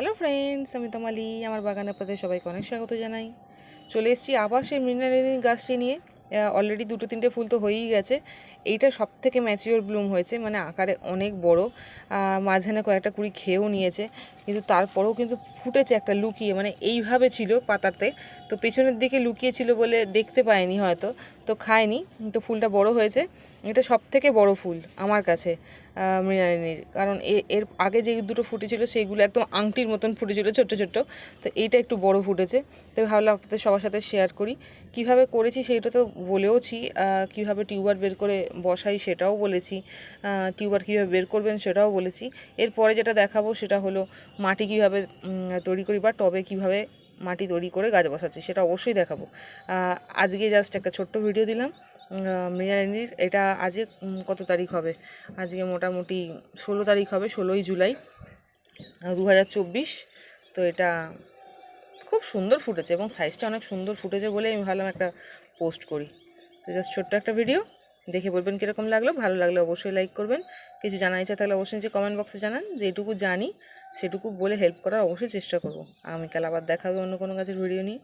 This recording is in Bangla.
হ্যালো ফ্রেন্ডস আমি তোমালি, আমার বাগানে আপনাদের সবাইকে অনেক স্বাগত জানাই। চলে এসেছি আবার সেই মৃণালিনী গাছটি নিয়ে। অলরেডি দুটো তিনটে ফুল তো হয়েই গেছে। এইটা সব থেকে ম্যাচিওর ব্লুম হয়েছে মানে আকারে অনেক বড়। মাঝখানে কয়েকটা কুড়ি খেয়েও নিয়েছে, কিন্তু তারপরেও কিন্তু ফুটেছে একটা লুকিয়ে মানে এইভাবে ছিল পাতাতে। তো পেছনের দিকে লুকিয়ে ছিল বলে দেখতে পায়নি হয়তো, তো খায়নি তো ফুলটা বড় হয়েছে। এটা সব থেকে বড় ফুল আমার কাছে। মৃণালিনীর কারণ এর আগে যে দুটো ফুটেছিল সেইগুলো একদম আংটির মতন ফুটেছিল, ছোট্ট ছোট্ট। তো এইটা একটু বড় ফুটেছে। তো ভাবলাম আপনাদের সবার সাথে শেয়ার করি। কীভাবে করেছি সেইটা তো বলেওছি কীভাবে টিউবার বের করে বসাই সেটাও বলেছি টিউবার কীভাবে বের করবেন সেটাও বলেছি। এরপরে যেটা দেখাবো সেটা হলো মাটি কীভাবে তৈরি করি বা টবে কীভাবে মাটি তৈরি করে গাছ বসাচ্ছি, সেটা অবশ্যই দেখাবো। আজকে জাস্ট একটা ছোট্ট ভিডিও দিলাম। মৃণালিনীর এটা আজকে কত তারিখ হবে? আজকে মোটামুটি ষোলো তারিখ হবে, ষোলোই জুলাই দু হাজার চব্বিশ। তো এটা খুব সুন্দর ফুটেছে এবং সাইজটা অনেক সুন্দর ফুটেছে বলে আমি ভাবলাম একটা পোস্ট করি। তো জাস্ট ছোট্ট একটা ভিডিও দেখে বলবেন কীরকম লাগল। ভালো লাগলে অবশ্যই লাইক করবেন। কিছু জানার ইচ্ছা থাকলে অবশ্যই নিচে কমেন্ট বক্সে জানান। যেটুকু জানি, সেটুকু বলে হেল্প করার অবশ্যই চেষ্টা করব। আগামীকাল আবার দেখা হবে অন্য কোনো গাছের ভিডিও নিয়ে।